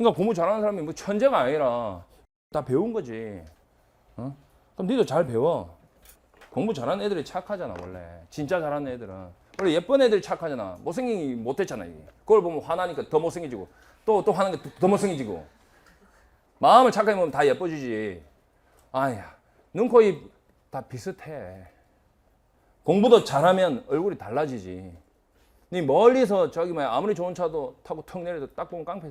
그러니까 공부 잘하는 사람이 뭐 천재가 아니라 다 배운 거지. 어? 그럼 니도 잘 배워. 공부 잘하는 애들이 착하잖아 원래. 진짜 잘하는 애들은. 원래 예쁜 애들이 착하잖아. 못생긴 게 못했잖아 이게. 그걸 보면 화나니까 더 못생겨지고 또 또 화나니까 더 못생겨지고. 마음을 착하게 먹으면 다 예뻐지지. 아야 눈, 코, 입 다 비슷해. 공부도 잘하면 얼굴이 달라지지. 니 멀리서 저기 뭐야 아무리 좋은 차도 타고 턱 내려도 딱 보면 깡패.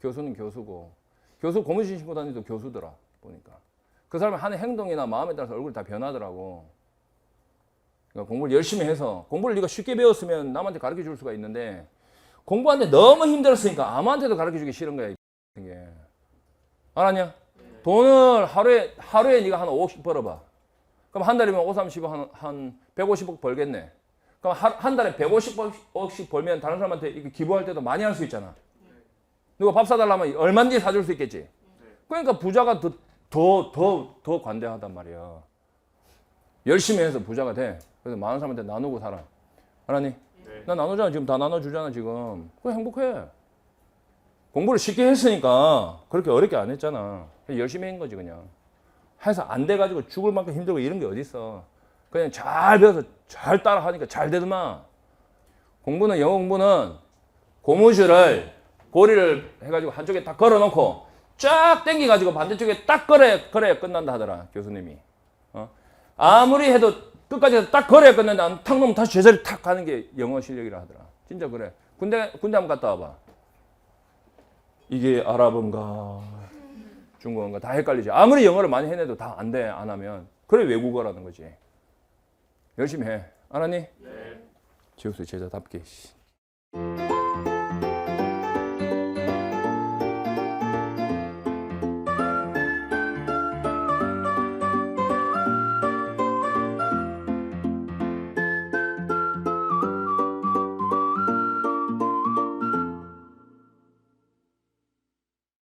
교수는 교수고 교수 고무신 신고 다니도 교수더라 보니까 그 사람이 하는 행동이나 마음에 따라서 얼굴이 다 변하더라고. 그러니까 공부를 열심히 해서 공부를 네가 쉽게 배웠으면 남한테 가르쳐 줄 수가 있는데 공부하는데 너무 힘들었으니까 아무한테도 가르쳐 주기 싫은 거야 이게. 알았냐? 돈을 하루에 하루에 네가 한 5억씩 벌어봐. 그럼 한 달이면 5, 30억 한, 한 150억 벌겠네. 그럼 한, 한 달에 150억씩 벌면 다른 사람한테 이렇게 기부할 때도 많이 할 수 있잖아. 누가 밥 사달라면 얼마든지 사줄 수 있겠지. 그러니까 부자가 더, 더, 더, 더 관대하단 말이야. 열심히 해서 부자가 돼. 그래서 많은 사람한테 나누고 살아. 알았니? 나 나누잖아. 지금 다 나눠주잖아, 지금. 그래, 행복해. 공부를 쉽게 했으니까 그렇게 어렵게 안 했잖아. 열심히 한 거지, 그냥. 해서 안 돼가지고 죽을 만큼 힘들고 이런 게 어딨어. 그냥 잘 배워서 잘 따라 하니까 잘 되더만. 공부는, 영어 공부는 고무줄을, 고리를 해가지고 한쪽에 딱 걸어놓고 쫙 당겨가지고 반대쪽에 딱 걸어야, 걸어야 끝난다 하더라, 교수님이. 어? 아무리 해도 끝까지 딱 걸어야 끝난다. 탁 놓으면 다시 제자리 탁 가는 게 영어 실력이라 하더라. 진짜 그래. 군대, 군대 한번 갔다 와봐. 이게 아랍어인가 중국어인가 다 헷갈리지. 아무리 영어를 많이 해내도 다 안 돼, 안 하면. 그래 외국어라는 거지. 열심히 해. 알았니? 네. 지옥수 제자답게. 씨.